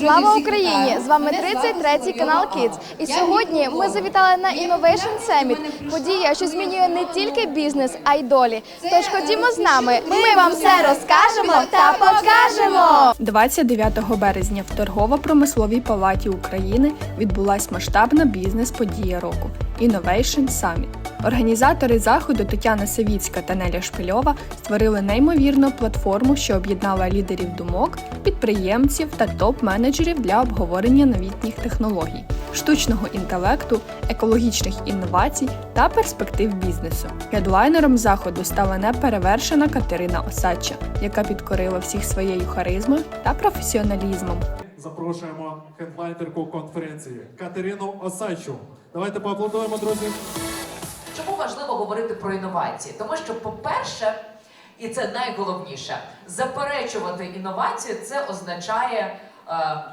Слава Україні! З вами 33 канал Kids. І сьогодні ми завітали на Innovation Summit. Подія, що змінює не тільки бізнес, а й долі. Тож ходімо з нами. Ми вам все розкажемо та покажемо. 29 березня в торгово-промисловій палаті України відбулась масштабна бізнес-подія року Innovation Summit. Організатори заходу Тетяна Савіцька та Неля Шпильова створили неймовірну платформу, що об'єднала лідерів думок, підприємців та топ-менеджерів для обговорення новітніх технологій, штучного інтелекту, екологічних інновацій та перспектив бізнесу. Хедлайнером заходу стала неперевершена Катерина Осадча, яка підкорила всіх своєю харизмою та професіоналізмом. Запрошуємо хедлайнерку конференції Катерину Осадчу. Давайте поаплодуємо, друзі. Чому важливо говорити про інновації? Тому що, по-перше, і це найголовніше, заперечувати інновації це означає е,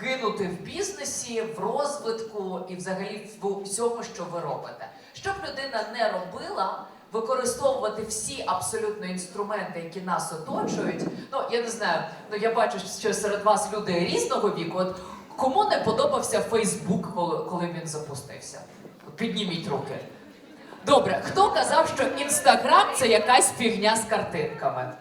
гинути в бізнесі, в розвитку і взагалі в всьому, що ви робите. Щоб людина не робила. Використовувати всі абсолютно інструменти, які нас оточують. Ну я не знаю. Ну я бачу, що серед вас люди різного віку. От кому не подобався Фейсбук, коли, коли він запустився? Підніміть руки. Добре, хто казав, що інстаграм це якась фігня з картинками?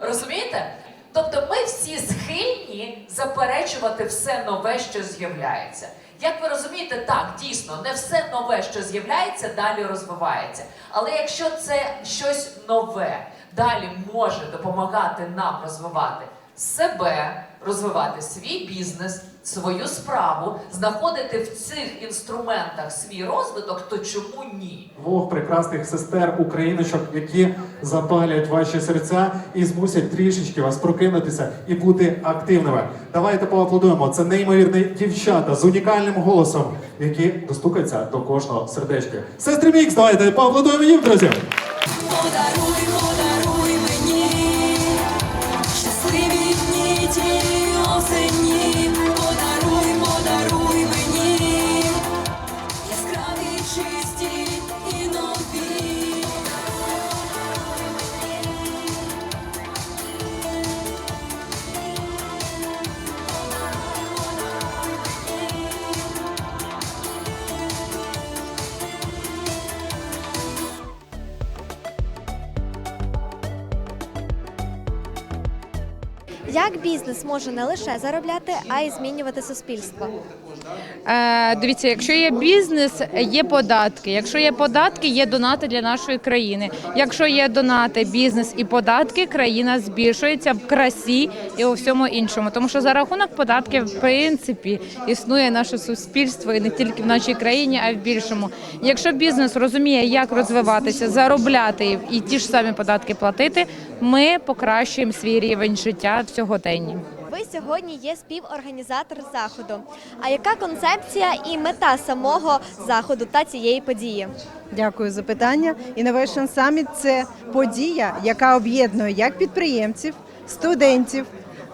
Розумієте? Тобто ми всі схильні заперечувати все нове, що з'являється. Як ви розумієте, так, дійсно, не все нове, що з'являється, далі розвивається. Але якщо це щось нове далі може допомагати нам розвивати себе, розвивати свій бізнес, свою справу, знаходити в цих інструментах свій розвиток, то чому ні? Двох прекрасних сестер україночок, які запалять ваші серця і змусять трішечки вас прокинутися і бути активними. Давайте поаплодуємо. Це неймовірні дівчата з унікальним голосом, які достукаються до кожного сердечка. Сестри Мікс, давайте поаплодуємо їм, друзі. Подаруй, подаруй Monseigneur. Як бізнес може не лише заробляти, а й змінювати суспільство? Е, дивіться, якщо є бізнес, є податки. Якщо є податки, є донати для нашої країни. Якщо є донати, бізнес і податки, країна збільшується в красі і у всьому іншому. Тому що за рахунок податків, в принципі, існує наше суспільство і не тільки в нашій країні, а й в більшому. Якщо бізнес розуміє, як розвиватися, заробляти і ті ж самі податки платити, ми покращуємо свій рівень життя в сьогоденні. Ви сьогодні є співорганізатор заходу. А яка концепція і мета самого заходу та цієї події? Дякую за питання. Innovation Summit – це подія, яка об'єднує як підприємців, студентів,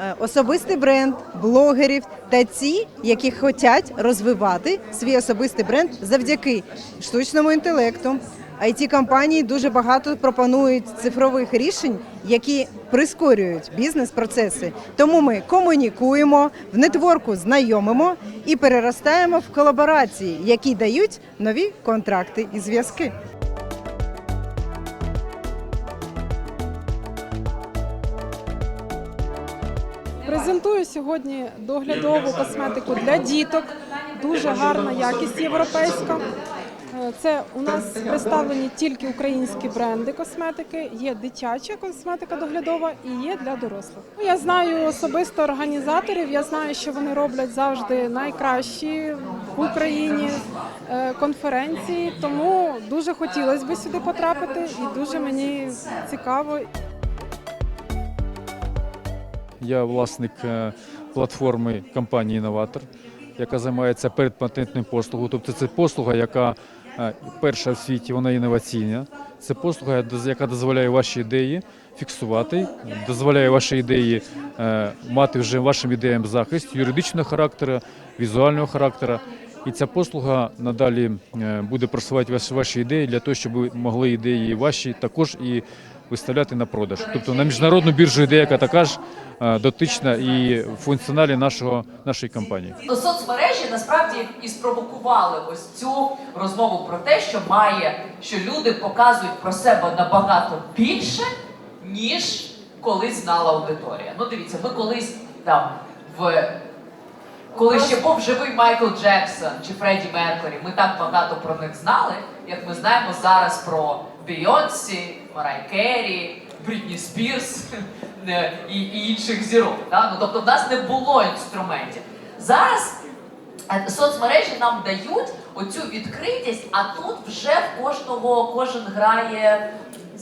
е, особистий бренд, блогерів та ті, які хочуть розвивати свій особистий бренд завдяки штучному інтелекту. it компанії дуже багато пропонують цифрових рішень, які прискорюють бізнес-процеси. Тому ми комунікуємо, в нетворку знайомимо і переростаємо в колаборації, які дають нові контракти і зв'язки. Презентую сьогодні доглядову косметику для діток. Дуже гарна якість європейська. Е, Це у нас представлені тільки українські бренди косметики. Є дитяча косметика доглядова і є для дорослих. Ну, Я знаю особисто організаторів. Я знаю, що вони роблять завжди найкращі в Україні е, конференції. Тому дуже хотілося б сюди потрапити, і дуже мені цікаво. Я власник е, платформи компанії Інноватор, яка займається передпатентною послугою. Тобто це послуга, яка перша в світі, вона інноваційна. Це послуга, яка дозволяє ваші ідеї фіксувати, дозволяє ваші ідеї е, мати вже вашим ідеям захист юридичного характеру, візуального характеру. І ця послуга надалі е, буде просувати ваші ідеї для того, щоб ви могли ідеї ваші також і виставляти на продаж. Тобто на міжнародну біржу йде яка така ж е, дотична і функціоналі нашого нашої компанії. Соцмережі насправді і спровокували ось цю розмову про те, що має, що люди показують про себе набагато більше, ніж колись знала аудиторія. Ну дивіться, ми колись там в коли ще був живий Майкл Джексон чи Фредді Меркурі, ми так багато про них знали, як ми знаємо зараз про Бейонсі, Марай Керрі, Брітні Спірс е, і, інших зірок. Да? Ну, тобто в нас не було інструментів. Зараз е, соцмережі нам дають оцю відкритість, а тут вже в кожного кожен грає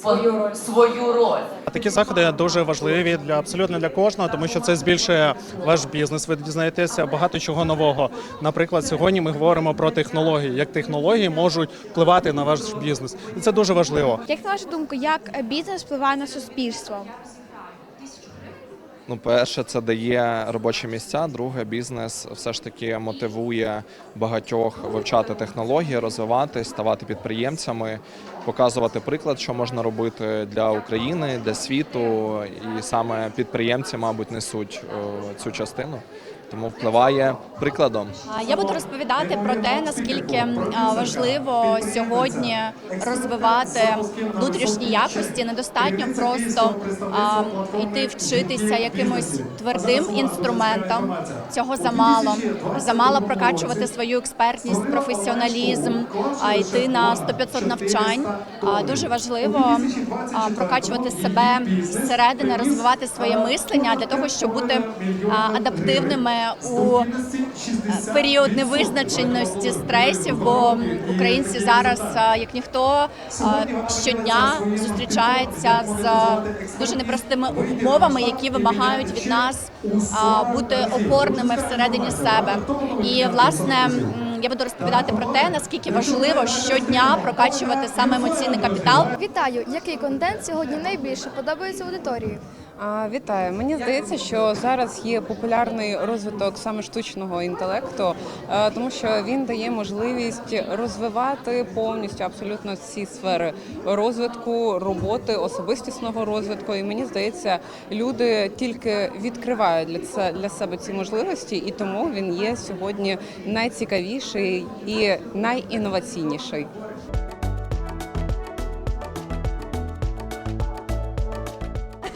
свою роль. Свою роль. Такі заходи дуже важливі для абсолютно для кожного, тому що це збільшує ваш бізнес. Ви дізнаєтеся багато чого нового. Наприклад, сьогодні ми говоримо про технології, як технології можуть впливати на ваш бізнес, і це дуже важливо. Як на вашу думку, як бізнес впливає на суспільство? Ну, перше, це дає робочі місця. Друге, бізнес все ж таки мотивує багатьох вивчати технології, розвиватись, ставати підприємцями, показувати приклад, що можна робити для України, для світу. І саме підприємці, мабуть, несуть е, цю частину. Тому впливає прикладом. Я буду розповідати про те, наскільки важливо сьогодні розвивати внутрішні якості. Недостатньо просто йти вчитися якимось твердим інструментом. Цього замало. Замало прокачувати свою експертність, професіоналізм, а йти на 100-500 навчань. Дуже важливо прокачувати себе зсередини, розвивати своє мислення для того, щоб бути а, у е, період невизначеності стресів, бо українці зараз, е, як ніхто, е, щодня зустрічаються з дуже непростими умовами, які вимагають від нас бути опорними всередині себе. І власне я буду розповідати про те, наскільки важливо щодня прокачувати саме емоційний капітал. Вітаю! Який контент сьогодні найбільше подобається аудиторії? Вітаю. Мені здається, що зараз є популярний розвиток саме штучного інтелекту, е, тому що він дає можливість розвивати повністю абсолютно всі сфери розвитку, роботи, особистісного розвитку. І мені здається, люди тільки відкривають для це для себе ці можливості, і тому він є сьогодні найцікавіший і найінноваційніший.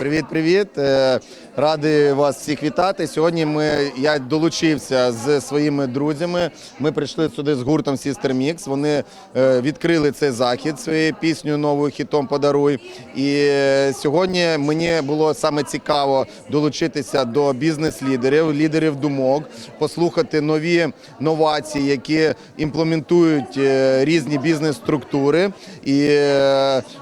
Привіт, привіт. Е, Радий вас всіх вітати. Сьогодні ми я долучився з своїми друзями. Ми прийшли сюди з гуртом Sister Mix. Вони е, відкрили цей захід своєю піснею новою хітом Подаруй. І е, сьогодні мені було саме цікаво долучитися до бізнес-лідерів, лідерів думок, послухати нові новації, які імплементують різні бізнес-структури. І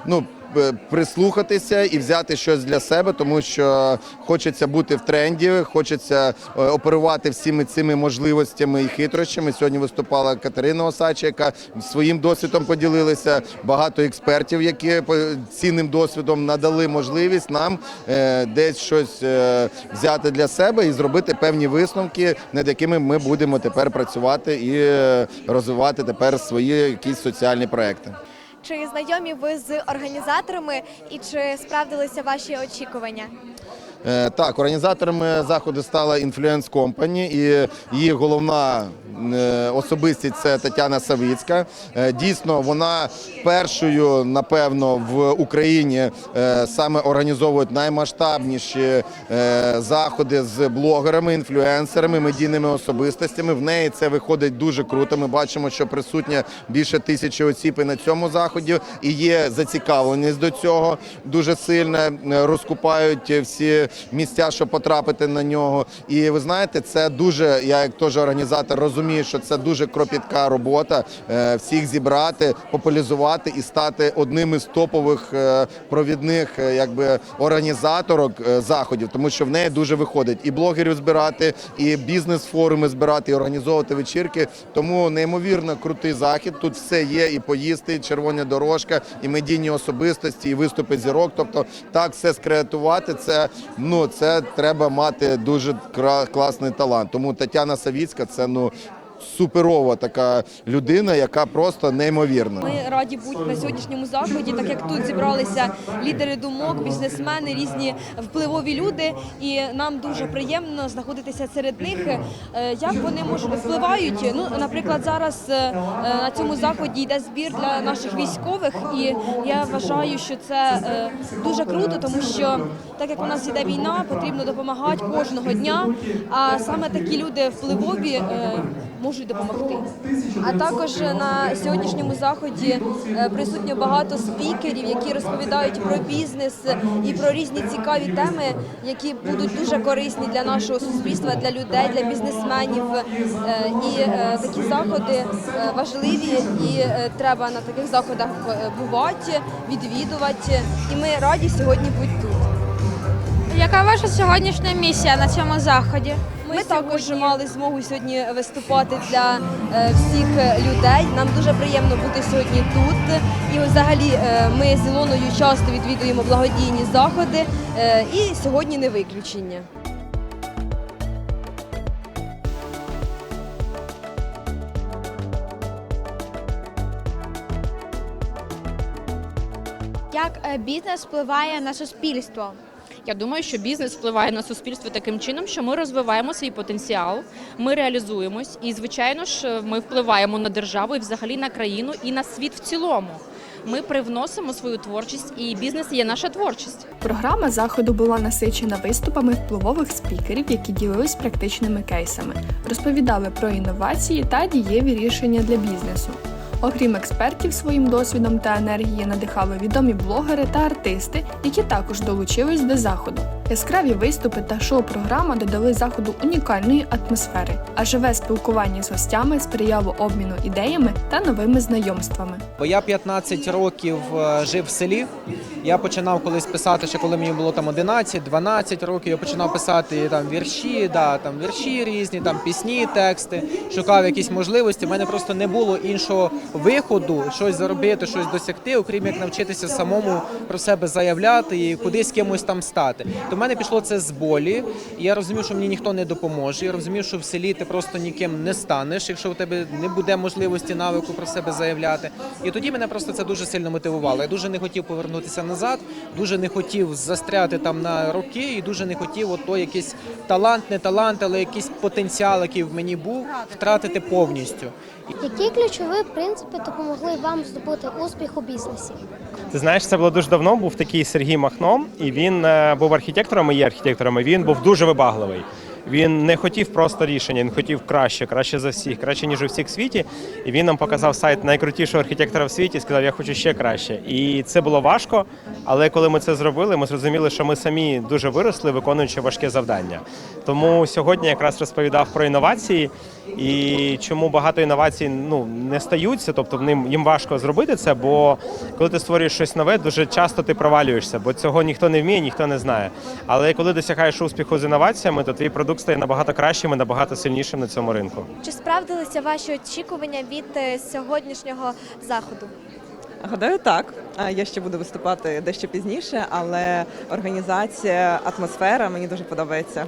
ну. Е, Прислухатися і взяти щось для себе, тому що хочеться бути в тренді, хочеться е, оперувати всіми цими можливостями і хитрощами. Сьогодні виступала Катерина Осача, яка своїм досвідом поділилася. Багато експертів, які цінним досвідом надали можливість нам е, десь щось взяти для себе і зробити певні висновки, над якими ми будемо тепер працювати і розвивати тепер свої якісь соціальні проекти. Чи знайомі ви з організаторами і чи справдилися ваші очікування? Е, Так, організаторами заходу стала Influence Company і її головна е, особистість це Тетяна Савицька. Е, Дійсно, вона першою, напевно, в Україні саме організовують наймасштабніші заходи з блогерами, інфлюенсерами, медійними особистостями. В неї це виходить дуже круто. Ми бачимо, що присутня більше тисячі осіб і на цьому заході, і є зацікавленість до цього дуже сильно. Розкупають всі місця, щоб потрапити на нього. І ви знаєте, це дуже. Я як теж організатор розумію, що це дуже кропітка робота. е, Всіх зібрати, популяризувати і стати одним із топових е, провідних, е, якби організаторок заходів, тому що в неї дуже виходить і блогерів збирати, і бізнес-форуми збирати, і організовувати вечірки. Тому неймовірно крутий захід. Тут все є: і поїсти, і червона дорожка, і медійні особистості, і виступи зірок. Тобто, так все скреатувати, це ну це треба мати дуже класний талант. Тому Тетяна Савіцька це ну. Суперова така людина, яка просто неймовірна. Ми раді бути на сьогоднішньому заході, так як тут зібралися лідери думок, бізнесмени, різні впливові люди, і нам дуже приємно знаходитися серед них. Е, Як вони можуть впливають? Ну, наприклад, зараз е, е, на цьому заході йде збір для наших військових, і я вважаю, що це дуже круто, тому що так як у нас іде війна, потрібно допомагати кожного дня. А саме такі люди впливові можуть допомогти. А також на сьогоднішньому заході е, присутньо багато спікерів, які розповідають про бізнес і про різні цікаві теми, які будуть дуже корисні для нашого суспільства, для людей, для бізнесменів. Е, І е, такі заходи важливі, і треба на таких заходах бувати, відвідувати. І ми раді сьогодні бути тут. Яка ваша сьогоднішня місія на цьому заході? Ми, також мали змогу сьогодні виступати для е, всіх людей. Нам дуже приємно бути сьогодні тут. І взагалі е, ми з Ілоною часто відвідуємо благодійні заходи, е, і сьогодні не виключення. Як бізнес впливає на суспільство? Я думаю, що бізнес впливає на суспільство таким чином, що ми розвиваємо свій потенціал, ми реалізуємось, і звичайно ж, ми впливаємо на державу і взагалі на країну і на світ в цілому. Ми привносимо свою творчість, і бізнес є наша творчість. Програма заходу була насичена виступами впливових спікерів, які ділились практичними кейсами, розповідали про інновації та дієві рішення для бізнесу. Окрім експертів, своїм досвідом та енергією надихали відомі блогери та артисти, які також долучились до заходу. Яскраві виступи та шоу-програма додали заходу унікальної атмосфери, а живе спілкування з гостями сприяло обміну ідеями та новими знайомствами. Бо я 15 років е, жив в селі. Я починав колись писати, ще коли мені було там 11-12 років. Я починав писати там вірші, да, там вірші різні, там пісні, тексти, шукав якісь можливості. У мене просто не було іншого виходу, щось заробити, щось досягти, окрім як навчитися самому про себе заявляти і кудись кимось там стати. Мене пішло це з болі. Я розумів, що мені ніхто не допоможе. Я розумів, що в селі ти просто ніким не станеш, якщо у тебе не буде можливості навику про себе заявляти. І тоді мене просто це дуже сильно мотивувало. Я дуже не хотів повернутися назад, дуже не хотів застряти там на роки, і дуже не хотів от той якийсь талант, не талант, але якийсь потенціал, який в мені був, втратити повністю. Які ключові принципи допомогли вам здобути успіх у бізнесі? Ти знаєш, це було дуже давно. Був такий Сергій Махно, і він е, був архітектором і є архітектором. і Він був дуже вибагливий. Він не хотів просто рішення, він хотів краще, краще за всіх, краще ніж у всіх світі. І він нам показав сайт найкрутішого архітектора в світі. і Сказав, я хочу ще краще. І це було важко. Але коли ми це зробили, ми зрозуміли, що ми самі дуже виросли, виконуючи важке завдання. Тому сьогодні якраз розповідав про інновації і чому багато інновацій ну не стаються, тобто ним їм важко зробити це. Бо коли ти створюєш щось нове, дуже часто ти провалюєшся, бо цього ніхто не вміє, ніхто не знає. Але коли досягаєш успіху з інноваціями, то твій продукт стає набагато кращим і набагато сильнішим на цьому ринку. Чи справдилися ваші очікування від е, сьогоднішнього заходу? Гадаю, так. Я ще буду виступати дещо пізніше, але організація, атмосфера мені дуже подобається.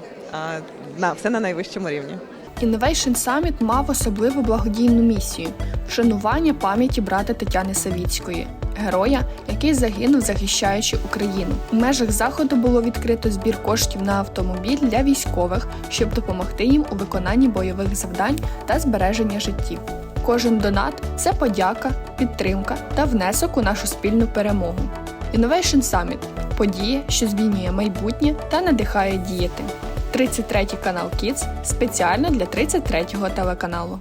На все на найвищому рівні. Innovation Summit мав особливу благодійну місію вшанування пам'яті брата Тетяни Савіцької, героя, який загинув, захищаючи Україну. У межах заходу було відкрито збір коштів на автомобіль для військових, щоб допомогти їм у виконанні бойових завдань та збереження життів. Кожен донат це подяка, підтримка та внесок у нашу спільну перемогу. Innovation Summit – подія, що змінює майбутнє та надихає діяти. 33 канал Kids спеціально для 33-го телеканалу.